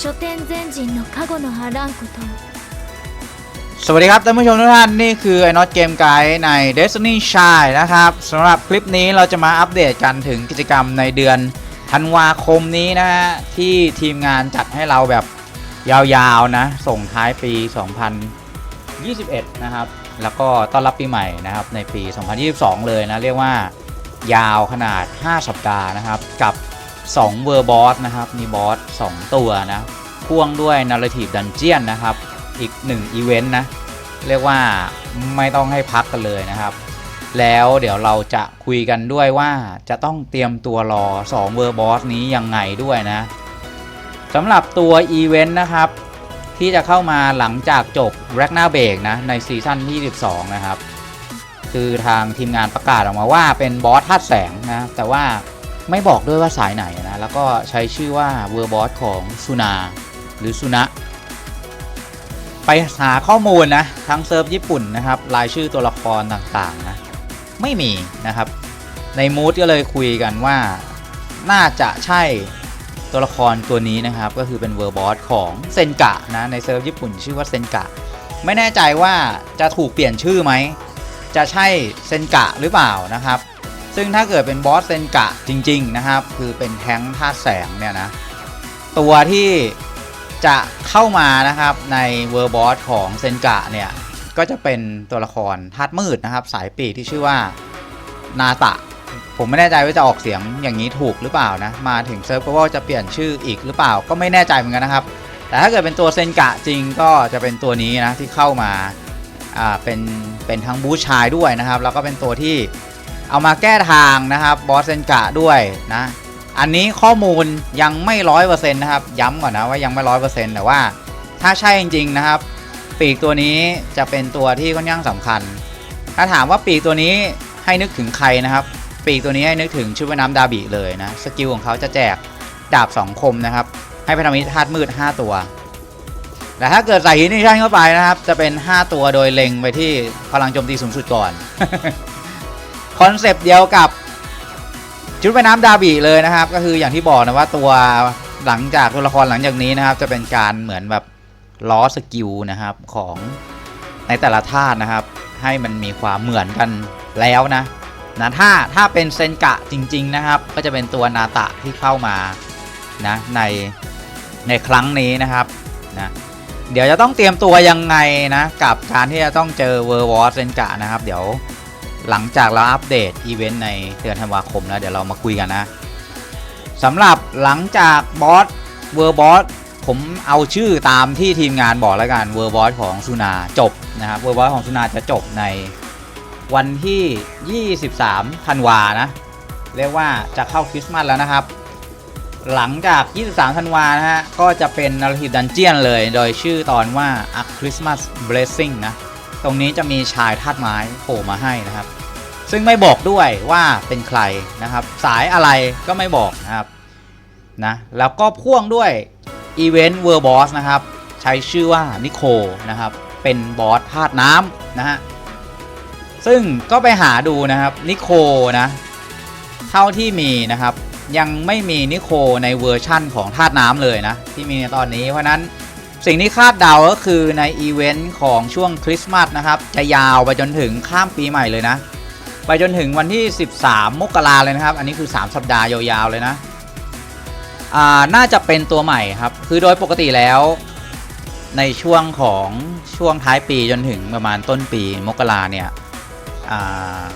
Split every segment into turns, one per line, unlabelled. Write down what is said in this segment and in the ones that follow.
書店前人の加護のあらんことを
สวัสดีครับท่านผู้ชมทุกท่าน นี่คือไอ้น็อตเกมไกด์ใน Destiny Child นะครับสำหรับคลิปนี้เราจะมาอัปเดตกันถึงกิจกรรมในเดือนธันวาคมนี้นะฮะ ที่ทีมงานจัดให้เราแบบยาวๆนะ ส่งท้ายปี 2021 นะครับ แล้วก็ต้อนรับปีใหม่นะครับ ในปี 2022 เลยนะ เรียกว่ายาวขนาด 5 สัปดาห์นะครับ กับ 2เวอร์บอสนะครับ มีบอส2ตัวนะ พ่วงด้วย Narrative Dungeon นะครับ อีก1อีเวนต์นะ เรียกว่าไม่ต้องให้พักกันเลยนะครับ แล้วเดี๋ยวเราจะคุยกันด้วยว่าจะต้องเตรียมตัวรอ2เวอร์บอสนี้ยังไงด้วยนะสำหรับตัวอีเวนต์นะครับ ที่จะเข้ามาหลังจากจบ r a g n a r b r e a k นะ ในซีซั่นที่12 นะครับ คือทางทีมงานประกาศออกมาว่าเป็นบอสธาตุแสงนะ แต่ว่า ไม่บอกด้วยว่าสายไหนนะ แล้วก็ใช้ชื่อว่าเวอร์บอสของซูนาหรือซูนะ ไปหาข้อมูลนะ ทั้งเซิร์ฟญี่ปุ่นนะครับ รายชื่อตัวละครต่างๆนะ ไม่มีนะครับ ในมูดก็เลยคุยกันว่า น่าจะใช่ตัวละครตัวนี้นะครับ ก็คือเป็นเวอร์บอสของเซนกะนะ ในเซิร์ฟญี่ปุ่นชื่อว่าเซนกะ ไม่แน่ใจว่าจะถูกเปลี่ยนชื่อไหม จะใช่เซนกะหรือเปล่านะครับ ซึ่งถ้าเกิดเป็นบอสเซนกะจริง ๆ นะครับ คือเป็นแท้งธาตุแสงเนี่ยนะ ตัวที่จะเข้ามานะครับในเวอร์บอสของเซนกะเนี่ย ก็จะเป็นตัวละครธาตุมืดนะครับ สายปีกที่ชื่อว่านาตะ ผมไม่แน่ใจว่าจะออกเสียงอย่างนี้ถูกหรือเปล่านะ มาถึงเซิร์ฟก็ว่าจะเปลี่ยนชื่ออีกหรือเปล่าก็ไม่แน่ใจเหมือนกันนะครับ แต่ถ้าเกิดเป็นตัวเซนกะจริงก็จะเป็นตัวนี้นะที่เข้ามาอ่าเป็นเป็นทั้งบูชชายด้วยนะครับ แล้วก็เป็นตัวที่ เอามาแก้ทางนะครับบอสเซนกะด้วยนะ อันนี้ข้อมูลยังไม่ร้อยเปอร์เซ็นต์นะครับ ย้ำก่อนนะว่ายังไม่ร้อยเปอร์เซ็นต์แต่ว่าถ้าใช่จริงๆนะครับ ปีกตัวนี้จะเป็นตัวที่ค่อนข้างสำคัญ ถ้าถามว่าปีกตัวนี้ให้นึกถึงใครนะครับ ปีกตัวนี้ให้นึกถึงชุดว่ายน้ำดาบิเลยนะ สกิลของเขาจะแจกดาบ2คมนะครับ ให้พนธมิตรธาตุมืด 5 ตัวแต่ถ้าเกิดใส่ฮินิชั่นเข้าไปนะครับ จะเป็น 5 ตัวโดยเล็งไปที่พลังโจมตีสูงสุดก่อน คอนเซปต์เดียวกับชุดว่ายน้ำดาบิเลยนะครับ ก็คืออย่างที่บอกนะว่าตัวหลังจากตัวละครหลังจากนี้นะครับ จะเป็นการเหมือนแบบล้อสกิลนะครับของในแต่ละธาตุนะครับ ให้มันมีความเหมือนกันแล้วนะนะถ้าถ้าเป็นเซนกะจริง ๆ นะครับ ก็จะเป็นตัวนาตะที่เข้ามานะในในครั้งนี้นะครับนะเดี๋ยวจะต้องเตรียมตัวยังไงนะกับการที่จะต้องเจอเวอร์วอสเซนกะนะครับ เดี๋ยว หลังจากเราอัปเดตอีเวนต์ในเดือนธันวาคมแล้วเดี๋ยวเรามาคุยกันนะสำหรับหลังจากบอสเวอร์บอสผมเอาชื่อตามที่ทีมงานบอกแล้วกันเวอร์บอสของซูนาจบนะครับเวอร์บอสของซูนาจะจบในวันที่ 23ธันวานะ เรียกว่าจะเข้าคริสต์มาสแล้วนะครับ หลังจาก 23ธันวานะฮะก็จะเป็นนาร์ทีดันเจียนเลย โดยชื่อตอนว่า A Christmas Blessing นะ ตรงนี้จะมีชายธาตุไม้โผล่มาให้นะครับ ซึ่งไม่บอกด้วยว่าเป็นใครนะครับ สายอะไรก็ไม่บอกนะครับนะแล้วก็พ่วงด้วยอีเวนต์เวอร์บอสนะครับ ใช้ชื่อว่านิโคนะครับ เป็นบอสธาตุน้ำนะฮะซึ่งก็ไปหาดูนะครับนิโคนะเท่าที่มีนะครับ ยังไม่มีนิโคในเวอร์ชั่นของธาตุน้ำเลยนะ ที่มีในตอนนี้เพราะฉะนั้น สิ่งที่คาดเดาก็คือในอีเวนต์ของช่วงคริสต์มาสนะครับ จะยาวไปจนถึงข้ามปีใหม่เลยนะ ไปจนถึงวันที่ 13 มกราเลยนะครับ อันนี้คือ 3 สัปดาห์ยาวๆเลยนะอ่าน่าจะเป็นตัวใหม่ครับ คือโดยปกติแล้วในช่วงของช่วงท้ายปีจนถึงประมาณต้นปีมกราเนี่ย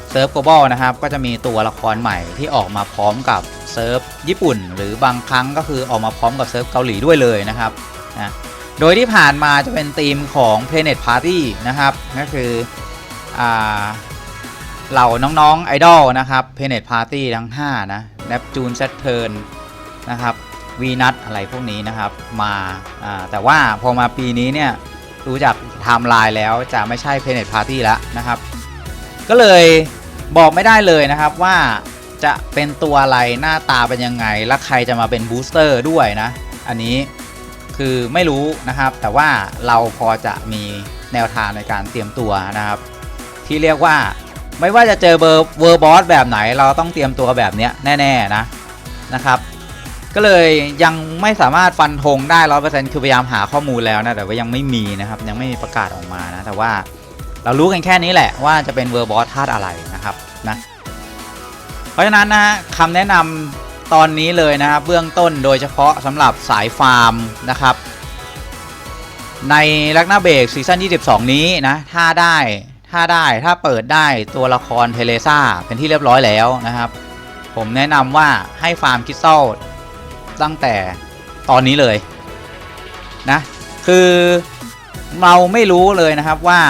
เซิร์ฟ global นะครับ ก็จะมีตัวละครใหม่ที่ออกมาพร้อมกับเซิร์ฟญี่ปุ่น หรือบางครั้งก็คือออกมาพร้อมกับเซิร์ฟเกาหลีด้วยเลยนะครับนะ โดยที่ผ่านมาจะเป็นธีมของ Planet Party นะครับ ก็คืออเหล่าน้องๆไอดอลนะครับ Planet Party ทั้ง 5 นะ Neptune Saturn นะครับวีนัทอะไรพวกนี้นะครับมาาแต่ว่าพอมาปีนี้เนี่ยดูจากไทม์ไลน์แล้วจะไม่ใช่ Planet Party แล้วนะครับ ก็เลยบอกไม่ได้เลยนะครับว่าจะเป็นตัวอะไรหน้าตาเป็นยังไง และใครจะมาเป็นบูสเตอร์ด้วยนะ อันนี้ คือไม่รู้นะครับ แต่ว่าเราพอจะมีแนวทางในการเตรียมตัวนะครับ ที่เรียกว่าไม่ว่าจะเจอเบอร์เวอร์บอสแบบไหน เราต้องเตรียมตัวแบบเนี้ยแน่ๆนะนะครับ ก็เลยยังไม่สามารถฟันธงได้ร้อยเปอร์เซ็นต์คือพยายามหาข้อมูลแล้วนะแต่ว่ายังไม่มีนะครับ ยังไม่มีประกาศออกมานะแต่ว่าเรารู้กันแค่นี้แหละว่าจะเป็นเวอร์บอสธาตุอะไรนะครับนะเพราะฉะนั้นนะฮะคำแนะนำ ตอนนี้เลยนะครับเบื้องต้นโดยเฉพาะสำหรับสายฟาร์มนะครับ ในลักนาเบรกซีซั่น22 นี้นะถ้าได้ถ้าได้ถ้าเปิดได้ตัวละครเทเลซ่าเป็นที่เรียบร้อยแล้วนะครับ ผมแนะนำว่าให้ฟาร์มคิสตัลตั้งแต่ตอนนี้เลยนะคือเราไม่รู้เลยนะครับว่า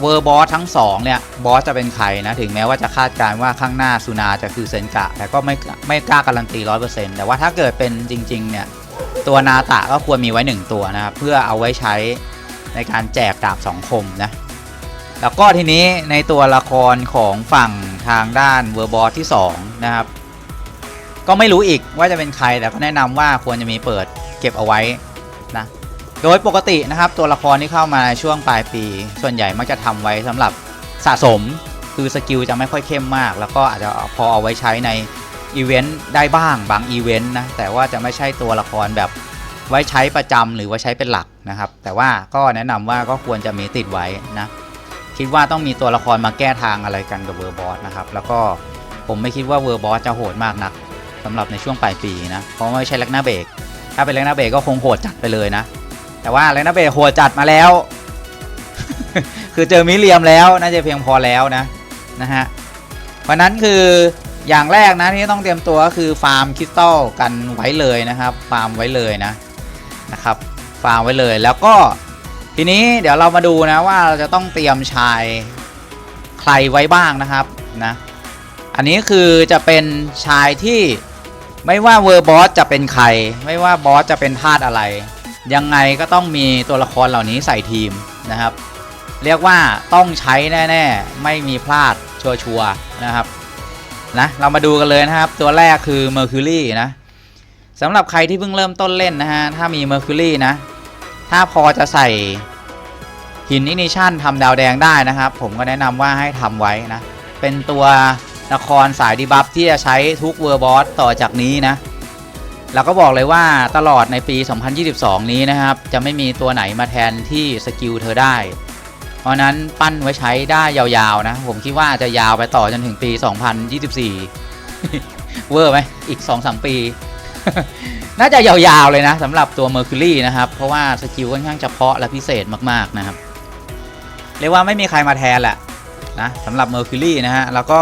เวอร์บอสทั้งสองเนี่ยบอสจะเป็นใครนะถึงแม้ว่าจะคาดการณ์ว่าข้างหน้าซูนาจะคือเซนกะ แต่ก็ไม่ไม่กล้าการันตีร้อยเปอร์เซ็นต์แต่ว่าถ้าเกิดเป็นจริง ๆ เนี่ย ตัวนาตะก็ควรมีไว้ 1 ตัวนะครับ เพื่อเอาไว้ใช้ในการแจกดาบสองคมนะ แล้วก็ทีนี้ในตัวละครของฝั่งทางด้านเวอร์บอสที่ 2 นะครับ ก็ไม่รู้อีกว่าจะเป็นใครแต่ก็แนะนำว่าควรจะมีเปิดเก็บเอาไว้ โดยปกตินะครับตัวละครที่เข้ามาช่วงปลายปี ส่วนใหญ่มักจะทำไว้สำหรับสะสม คือสกิลจะไม่ค่อยเข้มมาก แล้วก็อาจจะพอเอาไว้ใช้ในอีเวนต์ได้บ้างบางอีเวนต์นะแต่ว่าจะไม่ใช่ตัวละครแบบไว้ใช้ประจำหรือไว้ใช้เป็นหลักนะครับ แต่ว่าก็แนะนำว่าก็ควรจะมีติดไว้นะคิดว่าต้องมีตัวละครมาแก้ทางอะไรกันกับเวอร์บอสนะครับแล้วก็ผมไม่คิดว่าเวอร์บอสจะโหดมากนักสำหรับในช่วงปลายปีนะเพราะไม่ใช่แลกหน้าเบรกถ้าเป็นแลกหน้าเบรกก็คงโหดจัดไปเลยนะ แต่ว่าแลนาเบโหดจัดมาแล้ว คือเจอมิเลียมแล้วน่าจะเพียงพอแล้วนะนะฮะเพราะนั้นคืออย่างแรกนะที่ต้องเตรียมตัวก็คือฟาร์มคริสตัลกันไว้เลยนะครับฟาร์มไว้เลยนะนะครับฟาร์มไว้เลยแล้วก็ทีนี้เดี๋ยวเรามาดูนะว่าเราจะต้องเตรียมชายใครไว้บ้างนะครับนะอันนี้คือจะเป็นชายที่ไม่ว่าเวอร์บอสจะเป็นใคร ไม่ว่าบอสจะเป็นธาตุอะไร ยังไงก็ต้องมีตัวละครเหล่านี้ใส่ทีมนะครับ เรียกว่าต้องใช้แน่ ๆ ไม่มีพลาดชัวร์ๆนะครับนะเรามาดูกันเลยนะครับ ตัวแรกคือ Mercury นะสำหรับใครที่เพิ่งเริ่มต้นเล่นนะฮะ ถ้ามี Mercury นะ ถ้าพอจะใส่หินอินิชันทำดาวแดงได้นะครับ ผมก็แนะนำว่าให้ทำไว้นะ เป็นตัวละครสายดีบัฟที่จะใช้ทุกเวอร์บอสต่อจากนี้นะ เราก็บอกเลยว่าตลอดในปี 2022 นี้นะครับ จะไม่มีตัวไหนมาแทนที่สกิลเธอได้ เพราะนั้นปั้นไว้ใช้ได้ยาวๆนะ ผมคิดว่าจะยาวไปต่อจนถึงปี 2024 เวอร์ไหมอีก 2-3 ปี น่าจะยาวๆเลยนะสำหรับตัว Mercury นะครับ เพราะว่าสกิลค่อนข้างเฉพาะและพิเศษมากๆนะครับ เรียกว่าไม่มีใครมาแทนแหละนะสำหรับ Mercury นะฮะแล้วก็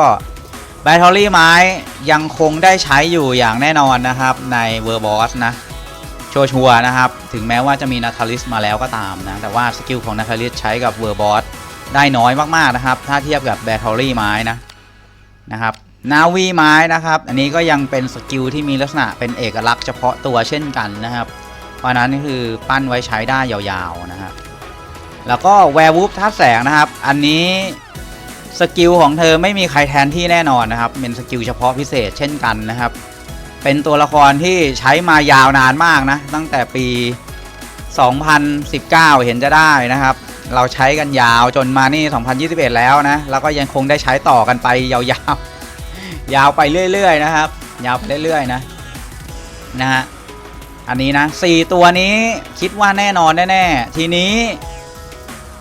แบตเตอรี่ไม้ยังคงได้ใช้อยู่อย่างแน่นอนนะครับใน v e r b o s นะชัวร์ๆนะครับ ถึงแม้ว่าจะมีนาทาลิสมาแล้วก็ตามนะ แต่ว่าสกิลของนาทาลิสใช้กับ v e r b o s ได้น้อยมากๆนะครับ ถ้าเทียบกับแบตเตอรี่ไม้นะนะครับนาวีไม้นะครับ อันนี้ก็ยังเป็นสกิลที่มีลักษณะเป็นเอกลักษณ์เฉพาะตัวเช่นกันนะครับ เพราะนั้นคือปั้นไว้ใช้ได้ยาวๆนะครับ แล้วก็แวร์วูฟท่าแสงนะครับ อันนี้ สกิลของเธอไม่มีใครแทนที่แน่นอนนะครับเป็นสกิลเฉพาะพิเศษเช่นกันนะครับ เป็นตัวละครที่ใช้มายาวนานมากนะ ตั้งแต่ปี 2019 เห็นจะได้นะครับ เราใช้กันยาวจนมานี่ 2021 แล้วนะ แล้วก็ยังคงได้ใช้ต่อกันไปยาวๆ ยาวไปเรื่อยๆนะครับ ยาวไปเรื่อยๆนะนะฮะอันนี้นะสี่ตัวนี้คิดว่าแน่นอนแน่ๆทีนี้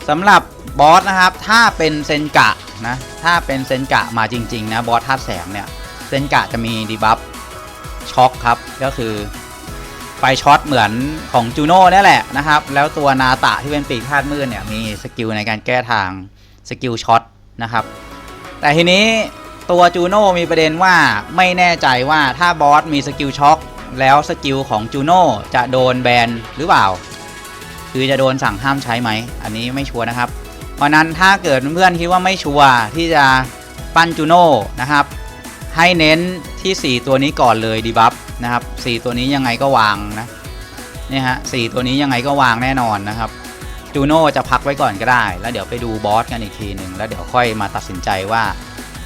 สำหรับบอสนะครับ ถ้าเป็นเซนกะ นะ ถ้าเป็นเซนกะมาจริง ๆ นะ บอสธาตุแสงเนี่ย เซนกะจะมีดีบัฟช็อคครับ ก็คือ ไฟช็อตเหมือนของจูโน่นี่แหละนะครับ แล้วตัวนาตะที่เป็นปีกธาตุมืดเนี่ย มีสกิลในการแก้ทางสกิลช็อตนะครับ แต่ทีนี้ตัวจูโน่มีประเด็นว่าไม่แน่ใจว่าถ้าบอสมีสกิลช็อคแล้วสกิลของจูโน่จะโดนแบนหรือเปล่า คือจะโดนสั่งห้ามใช้ไหม อันนี้ไม่ชัวร์นะครับ เพราะนั้นถ้าเกิดเพื่อนๆคิดว่าไม่ชัวร์ที่จะปั้นจูโน่นะครับ ให้เน้นที่ 4 ตัวนี้ก่อนเลยดีบัฟนะครับ4ตัวนี้ยังไงก็วางนะเนี่ยฮะสตัวนี้ยังไงก็วางแน่นอนนะครับจูโน่จะพักไว้ก่อนก็ได้ แล้วเดี๋ยวไปดูบอสกันอีกทีหนึ่งแล้วเดี๋ยวค่อยมาตัดสินใจว่า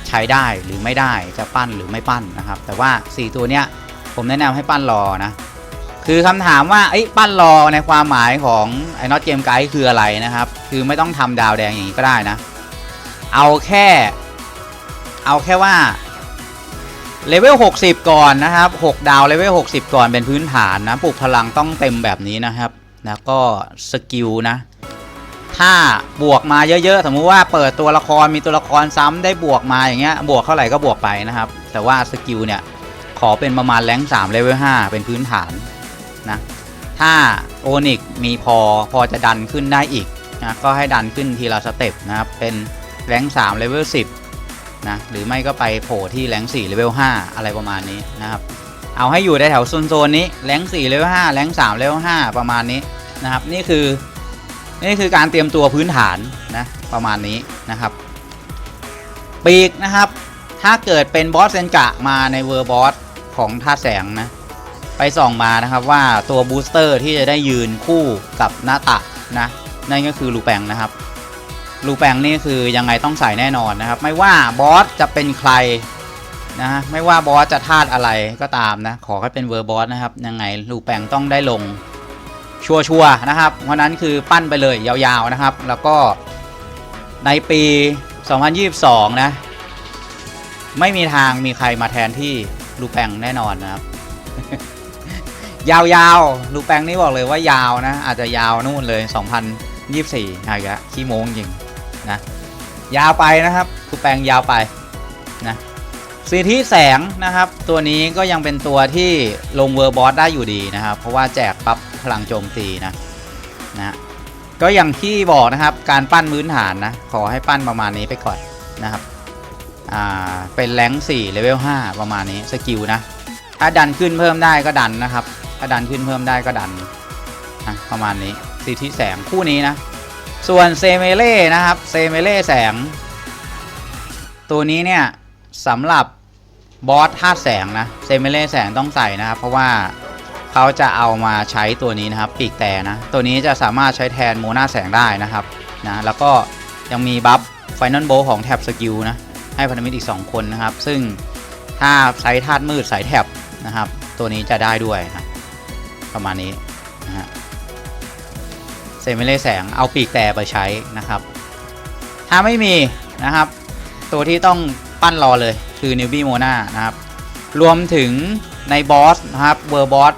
ใช้ได้หรือไม่ได้จะปั้นหรือไม่ปั้นนะครับ แต่ว่า 4 ตัวเนี้ยผมแนะนำให้ปั้นรอนะ คือคำถามว่าไอ้ปั้นรอในความหมายของไอ้น็อตเกมไกด์คืออะไรนะครับ คือไม่ต้องทำดาวแดงอย่างนี้ก็ได้นะ เอาแค่ เอาแค่ว่าเลเวล60 ก่อนนะครับ 6 ดาวเลเวล60 ก่อนเป็นพื้นฐานนะปลุกพลังต้องเต็มแบบนี้นะครับ แล้วก็สกิลนะ ถ้าบวกมาเยอะๆ สมมุติว่าเปิดตัวละครมีตัวละครซ้ำได้บวกมาอย่างเงี้ยบวกเท่าไหร่ก็บวกไปนะครับ แต่ว่าสกิลเนี่ย ขอเป็นประมาณแรง3เลเวล5เป็นพื้นฐาน นะถ้าโอนิกมีพอพอจะดันขึ้นได้อีกนะก็ให้ดันขึ้นทีละสเต็ปนะครับ เป็นแรงค์3เลเวล10นะหรือไม่ก็ไปโผล่ที่แรงค์4เลเวล5อะไรประมาณนี้นะครับ เอาให้อยู่ในแถวโซนๆนี้แรงค์4เลเวล5แรงค์3เลเวล5ประมาณนี้นะครับ นี่คือนี่คือการเตรียมตัวพื้นฐานนะประมาณนี้นะครับ ปีกนะครับ ถ้าเกิดเป็นบอสเซนกะมาในเวอร์บอสของท่าแสงนะ ส่องมานะครับว่าตัวบูสเตอร์ที่จะได้ยืนคู่กับหน้าตะนะนั่นก็คือลูแปงนะครับลูแปงนี่คือยังไงต้องใส่แน่นอนนะครับ ไม่ว่าบอสจะเป็นใครนะไม่ว่าบอสจะธาตุอะไรก็ตามนะขอให้เป็นเวอร์บอสนะครับยังไงลูแปงต้องได้ลงชัวร์ๆนะครับ เพราะนั้นคือปั้นไปเลยยาวๆนะครับ แล้วก็ในปี 2022 นะ ไม่มีทางมีใครมาแทนที่ลูแปงแน่นอนนะครับ ยาวๆลูแปลงนี่บอกเลยว่ายาวนะ อาจจะยาวนู่นเลย 2024อะไรกะขี้โมงจริงนะ ยาวไปนะครับลูแปลงยาวไปนะสีที่แสงนะครับ ตัวนี้ก็ยังเป็นตัวที่ลงเวอร์บอสได้อยู่ดีนะครับ เพราะว่าแจกปั๊บพลังโจมตีนะนะก็อย่างที่บอกนะครับการปั้นพื้นฐานนะขอให้ปั้นประมาณนี้ไปก่อนนะครับอ่าเป็นแรง4เลเวล5ประมาณนี้สกิลนะถ้าดันขึ้นเพิ่มได้ก็ดันนะครับ ถ้าดันขึ้นเพิ่มได้ก็ดันนะประมาณนี้สิทธิแสงคู่นี้นะ ส่วนเซเมเล่นะครับเซเมเล่แสง ตัวนี้เนี่ยสำหรับบอสธาตุแสงนะเซเมเล่แสงต้องใส่นะครับ เพราะว่าเขาจะเอามาใช้ตัวนี้นะครับ ปีกแต่นะ ตัวนี้จะสามารถใช้แทนโมนาแสงได้นะครับนะแล้วก็ยังมีบัฟไฟนอลโบของแท็บสกิลนะให้พันธมิตรอีก 2 คนนะครับ ซึ่งถ้าใช้ธาตุมืดสายแท็บนะครับ ตัวนี้จะได้ด้วยนะ ประมาณนี้นะฮะเซมิเลแสงเอาปีกแต่ไปใช้นะครับ ถ้าไม่มีนะครับ ตัวที่ต้องปั้นรอเลยคือนิวบี้โมนานะครับ รวมถึงในบอสนะครับเวอร์บอส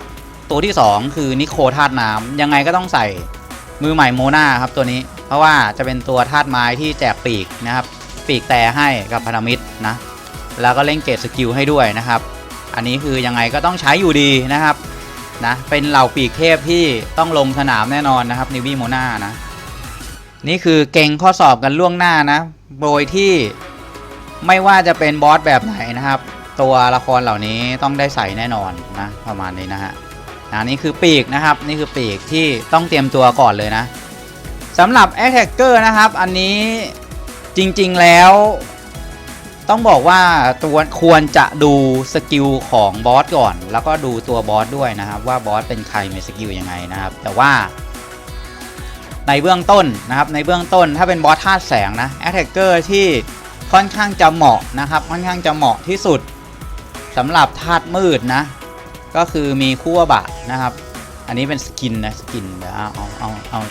ตัวที่ 2 คือนิโคธาตุน้ำยังไงก็ต้องใส่มือใหม่โมนาครับตัวนี้เพราะว่าจะเป็นตัวธาตุไม้ที่แจกปีกนะครับ ปีกแต่ให้กับพันธมิตรนะแล้วก็เล่นเกตสกิลให้ด้วยนะครับ อันนี้คือยังไงก็ต้องใช้อยู่ดีนะครับ นะ เป็นเหล่าปีกเทพที่ต้องลงสนามแน่นอนนะครับนิวี่โมนานะ นี่คือเก่งข้อสอบกันล่วงหน้านะ โดยที่ไม่ว่าจะเป็นบอสแบบไหนนะครับ ตัวละครเหล่านี้ต้องได้ใส่แน่นอนนะประมาณนี้นะฮะนะนี่คือปีกนะครับ นี่คือปีกที่ต้องเตรียมตัวก่อนเลยนะสำหรับ a t t a c k e r นะครับ อันนี้จริงๆแล้ว ต้องบอกว่าตัวควรจะดูสกิลของบอสก่อน แล้วก็ดูตัวบอสด้วยนะครับ ว่าบอสเป็นใครมีสกิลยังไงนะครับ แต่ว่า ในเบื้องต้นนะครับ ในเบื้องต้นถ้าเป็นบอสธาตุแสงนะแอ t แทกเกอร์ที่ค่อนข้างจะเหมาะนะครับ ค่อนข้างจะเหมาะที่สุดสำหรับธาตุมืดนะ ก็คือมีคู่บะนะครับ อันนี้เป็นสกินนะสกินเดี๋ยวเอาเอาเอาเอา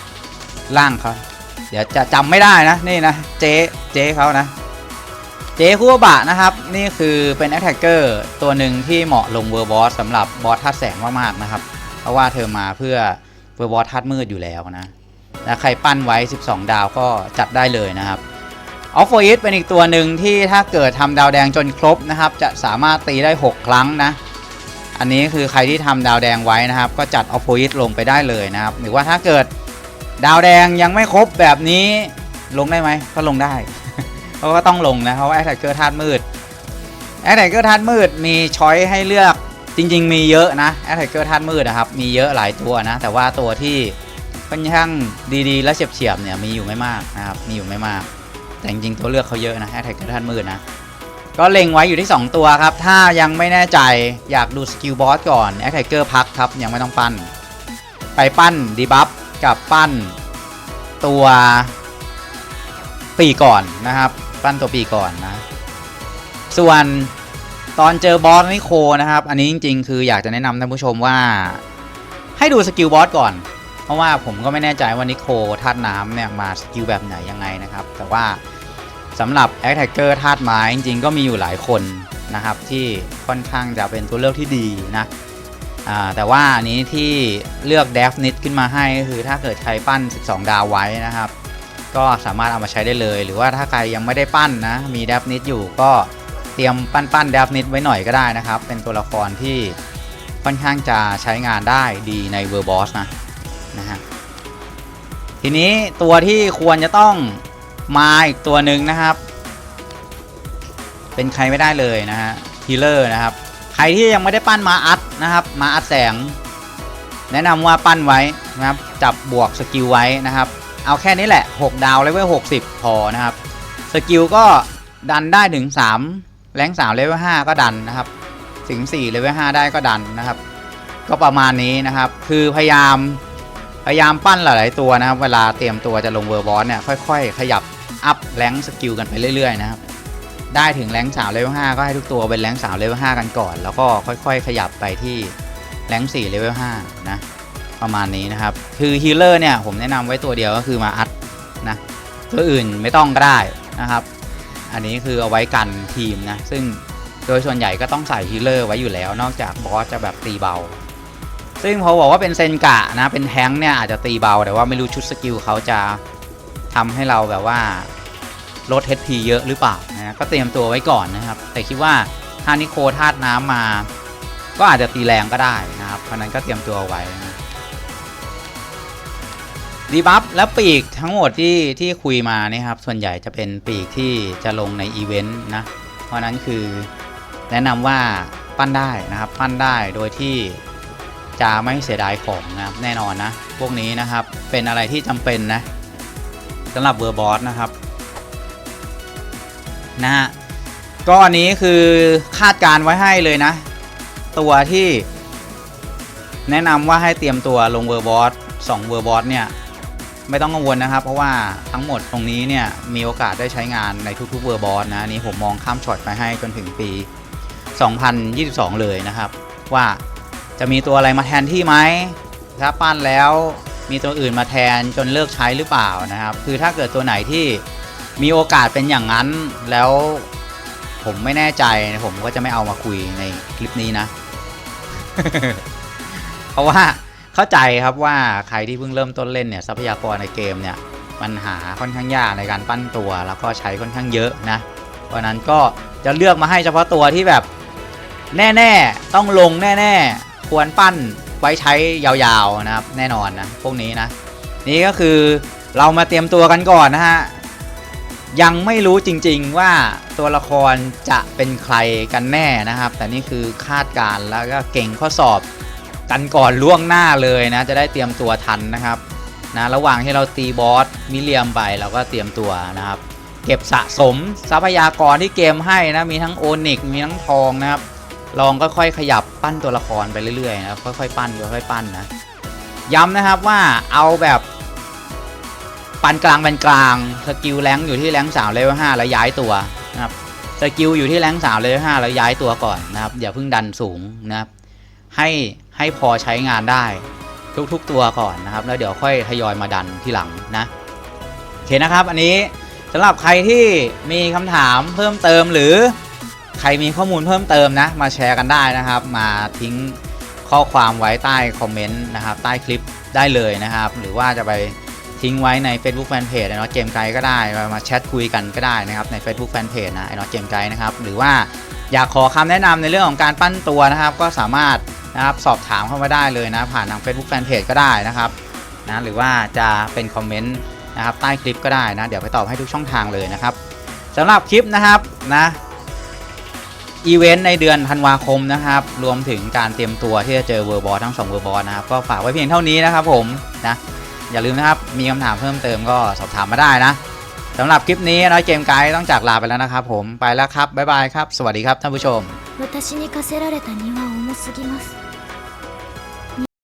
ล่างเขาเดี๋ยวจะจำไม่ได้นะนี่นะเจ๊เจ๊เขานะ เจคูบะนะครับ นี่คือเป็น a t t a c k e r ตัวหนึ่งที่เหมาะลงเวอร์บอสสำหรับบอสธาตุแสงมากๆนะครับ เพราะว่าเธอมาเพื่อเวอร์บอสธาตุมืดอยู่แล้วนะและใครปั้นไว้ 12 ดาวก็จัดได้เลยนะครับออฟโฟอิสเป็นอีกตัวหนึ่งที่ถ้าเกิดทำดาวแดงจนครบนะครับ จะสามารถตีได้ 6 ครั้งนะ อันนี้คือใครที่ทำดาวแดงไว้นะครับ ก็จัดออฟโฟอิสลงไปได้เลยนะครับ หรือว่าถ้าเกิดดาวแดงยังไม่ครบแบบนี้ลงได้ไหมก็ลงได้ เขาก็ต้องลงนะเพราะว่าแอ t แทกเกอร์ธาตุมืดแอ t แทกเกอร์ธาตุมืดมีช้อยให้เลือกจริง ๆ มีเยอะนะแอ t แทกเกอร์ธาตุมืดนะครับมีเยอะหลายตัวนะ แต่ว่าตัวที่ค่อนข้างดีๆ และเฉียบๆเนี่ยมีอยู่ไม่มากนะครับมีอยู่ไม่มาก แต่จริงๆตัวเลือกเขาเยอะนะแอ t แทกเกอร์ธาตุมืดนะก็เล็งไว้อยู่ที่ 2 ตัวครับ ถ้ายังไม่แน่ใจอยากดูสกิลบอสก่อนแอ t แทกเกอร์พักครับ ยังไม่ต้องปั้น ไปปั้นดีบัฟกับปั้นตัวปีก่อนนะครับ ปั้นตัวปีก่อนนะ ส่วนตอนเจอบอสนิโคนะครับ อันนี้จริง ๆ คืออยากจะแนะนำท่านผู้ชมว่า ให้ดูสกิลบอสก่อน เพราะว่าผมก็ไม่แน่ใจว่านิโคธาตุน้ำเนี่ยมาสกิลแบบไหนยังไงนะครับ แต่ว่าสำหรับแอคแท็กเกอร์ธาตุไม้จริงๆก็มีอยู่หลายคนนะครับที่ค่อนข้างจะเป็นตัวเลือกที่ดีนะแต่ว่าอันนี้ที่เลือก d e f n i t ขึ้นมาให้ก็คือถ้าเกิดใครปั้น 12 ดาวไว้นะครับ ก็สามารถเอามาใช้ได้เลย หรือว่าถ้าใครยังไม่ได้ปั้นนะมี d e f n i t อยู่ก็เตรียมปั้นปั้น d e f n i t ไว้หน่อยก็ได้นะครับ เป็นตัวละครที่ค่อนข้างจะใช้งานได้ดีใน w o r b o s s นะนะฮะทีนี้ตัวที่ควรจะต้องมาอีกตัวหนึ่งนะครับ เป็นใครไม่ได้เลยนะฮะฮีเลอร์นะครับ ใครที่ยังไม่ได้ปั้นมาอัดนะครับมาอัดแสง แนะนำว่าปั้นไว้นะครับจับบวกสกิลไว้นะครับ เอาแค่นี้แหละ 6 ดาวเลเวล60 พอนะครับ สกิลก็ดันได้ถึง 3 แรง3เลเวล5ก็ดันนะครับ ถึง4เลเวล5ได้ก็ดันนะครับ ก็ประมาณนี้นะครับ คือพยายามพยายามปั้นหลาย ๆ ตัวนะครับ เวลาเตรียมตัวจะลงเวอร์บอสเนี่ยค่อย ๆ ขยับอัพแรงสกิลกันไปเรื่อย ๆ นะครับ ได้ถึงแรง3เลเวล5ก็ให้ทุกตัวเป็นแรง3เลเวล5กันก่อน แล้วก็ค่อย ๆ ขยับไปที่แรง4เลเวล5นะ ประมาณนี้นะครับ คือฮีลเลอร์เนี่ยผมแนะนำไว้ตัวเดียวก็คือมาอัดนะตัวอื่นไม่ต้องก็ได้นะครับ อันนี้คือเอาไว้กันทีมนะซึ่งโดยส่วนใหญ่ก็ต้องใส่ฮีลเลอร์ไว้อยู่แล้ว นอกจากบอสจะแบบตีเบา ซึ่งพอบอกว่าเป็นเซนกะนะเป็นแทงค์เนี่ยอาจจะตีเบา แต่ว่าไม่รู้ชุดสกิลเขาจะทำให้เราแบบว่าลด HP เยอะหรือเปล่านะก็เตรียมตัวไว้ก่อนนะครับ แต่คิดว่าถ้านิโคธาตุน้ำมา ก็อาจจะตีแรงก็ได้นะครับเพราะฉะนั้นก็เตรียมตัวไว้นะ ดีบัฟและปีกทั้งหมดที่ที่คุยมานี่ครับ ส่วนใหญ่จะเป็นปีกที่จะลงในอีเวนต์นะ เพราะนั้นคือแนะนำว่าปั้นได้นะครับ ปั้นได้โดยที่จะไม่เสียดายของนะครับแน่นอนนะ พวกนี้นะครับเป็นอะไรที่จำเป็นนะสำหรับเวอร์บอสนะครับนะฮะก็อันนี้คือคาดการไว้ให้เลยนะ ตัวที่แนะนำว่าให้เตรียมตัวลงเวอร์บอส2เวอร์บอสเนี่ย ไม่ต้องกังวลนะครับ เพราะว่าทั้งหมดตรงนี้เนี่ยมีโอกาสได้ใช้งานในทุกๆเวอร์บอสนะนนี้ผมมองข้ามช็อตไปให้จนถึงปี 2022 เลยนะครับ ว่าจะมีตัวอะไรมาแทนที่ไหมถ้าปั้นแล้วมีตัวอื่นมาแทนจนเลิกใช้หรือเปล่านะครับ คือถ้าเกิดตัวไหนที่มีโอกาสเป็นอย่างนั้นแล้วผมไม่แน่ใจผมก็จะไม่เอามาคุยในคลิปนี้นะ เพราะว่า เข้าใจครับว่าใครที่เพิ่งเริ่มต้นเล่นเนี่ยทรัพยากรในเกมเนี่ยมันหาค่อนข้างยากในการปั้นตัว แล้วก็ใช้ค่อนข้างเยอะนะ เพราะนั้นก็จะเลือกมาให้เฉพาะตัวที่แบบแน่ๆต้องลงแน่ๆควรปั้นไว้ใช้ยาวๆนะครับแน่นอนนะพวกนี้นะ นี่ก็คือเรามาเตรียมตัวกันก่อนนะฮะยังไม่รู้จริงๆว่าตัวละครจะเป็นใครกันแน่นะครับ แต่นี่คือคาดการ์แล้วก็เก่งข้อสอบ กันก่อนล่วงหน้าเลยนะ จะได้เตรียมตัวทันนะครับนะระหว่างที่เราตีบอสมิเลียมไปเราก็เตรียมตัวนะครับ เก็บสะสมทรัพยากรที่เกมให้นะมีทั้งโอนิกมีทั้งทองนะครับ ลองค่อยๆขยับปั้นตัวละครไปเรื่อยๆนะค่อยๆปั้นค่อยๆปั้นนะย้ำนะครับว่าเอาแบบปานกลางเป็นกลางสกิลแรงอยู่ที่แรงสามเลเวลห้าแล้วย้ายตัวนะครับสกิลอยู่ที่แรงสามเลเวลห้าแล้วย้ายตัวก่อนนะครับอย่าเพิ่งดันสูงนะครับให้ ให้พอใช้งานได้ทุกๆตัวก่อนนะครับ แล้วเดี๋ยวค่อยทยอยมาดันที่หลังนะโอเคนะครับอันนี้สำหรับใครที่มีคำถามเพิ่มเติมหรือใครมีข้อมูลเพิ่มเติมนะ มาแชร์กันได้นะครับ มาทิ้งข้อความไว้ใต้คอมเมนต์นะครับใต้คลิปได้เลยนะครับ หรือว่าจะไปทิ้งไว้ใน Facebook Fanpage ไอ้น็อตเกมไกด์ก็ได้มาแชทคุยกันก็ได้นะครับใน Facebook Fanpage นะไอ้น็อตเกมไกด์นะครับหรือว่าอยากขอคำแนะนำในเรื่องของการปั้นตัวนะครับ ก็สามารถ นะครับสอบถามเข้ามาได้เลยนะ ผ่านทาง Facebook Fanpage ก็ได้นะครับนะหรือว่าจะเป็นคอมเมนต์นะครับใต้คลิปก็ได้นะเดี๋ยวไปตอบให้ทุกช่องทางเลยนะครับสำหรับคลิปนะครับนะอีเวนต์ในเดือนธันวาคมนะครับ รวมถึงการเตรียมตัวที่จะเจอเวอร์บอสทั้ง2เวอร์บอสนะครับก็ฝากไว้เพียงเท่านี้นะครับผมนะอย่าลืมนะครับมีคำถามเพิ่มเติมก็สอบถามมาได้นะสำหรับคลิปนี้น้อยเกมไกด์ต้องจากลาไปแล้วนะครับผมไปแล้วครับบ๊ายบายครับ สวัสดีครับท่านผู้ชม